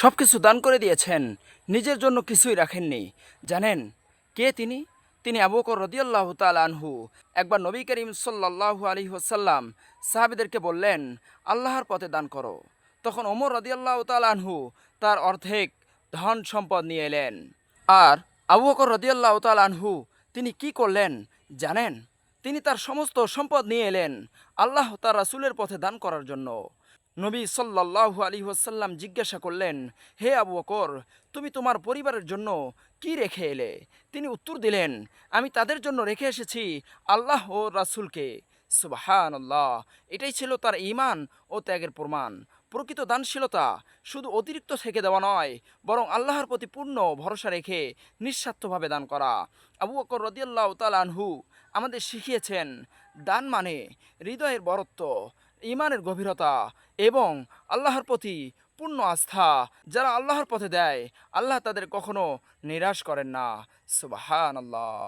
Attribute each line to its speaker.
Speaker 1: সব কিছু দান করে দিয়েছেন। নিজের জন্য কিছুই রাখেননি। জানেন কে তিনি? তিনি আবু বকর রদিয়াল্লাহ তাল আনহু। একবার নবী করিম সাল্লাহু আলী ওসাল্লাম সাহাবিদেরকে বললেন, আল্লাহর পথে দান করো। তখন ওমর রদিয়াল্লাহ তাল আনহু তার অর্ধেক ধন সম্পদ নিয়ে এলেন। আর আবু বকর রদিয়াল্লাহ তাল আনহু তিনি কি করলেন জানেন? তিনি তার সমস্ত সম্পদ নিয়ে এলেন আল্লাহ তার রাসুলের পথে দান করার জন্য। নবী সাল্লাল্লাহু আলী ওসাল্লাম জিজ্ঞাসা করলেন, হে আবু বকর, তুমি তোমার পরিবারের জন্য কি রেখে এলে? তিনি উত্তর দিলেন, আমি তাদের জন্য রেখে এসেছি আল্লাহ ও রাসুলকে। সুবাহান আল্লাহ এটাই ছিল তার ঈমান ও ত্যাগের প্রমাণ। প্রকৃত দানশীলতা শুধু অতিরিক্ত থেকে দেওয়া নয়, বরং আল্লাহর প্রতি পূর্ণ ভরসা রেখে নিঃস্বার্থভাবে দান করা। আবু বকর রদিয়াল্লাহ তাল আনহু আমাদের শিখিয়েছেন, দান মানে হৃদয়ের বরত্ব ইমানের গভীরতা এবং আল্লাহর প্রতি পূর্ণ আস্থা যারা আল্লাহর পথে দেয়, আল্লাহ তাদের কখনো নিরাশ করেন না। সুবাহান আল্লাহ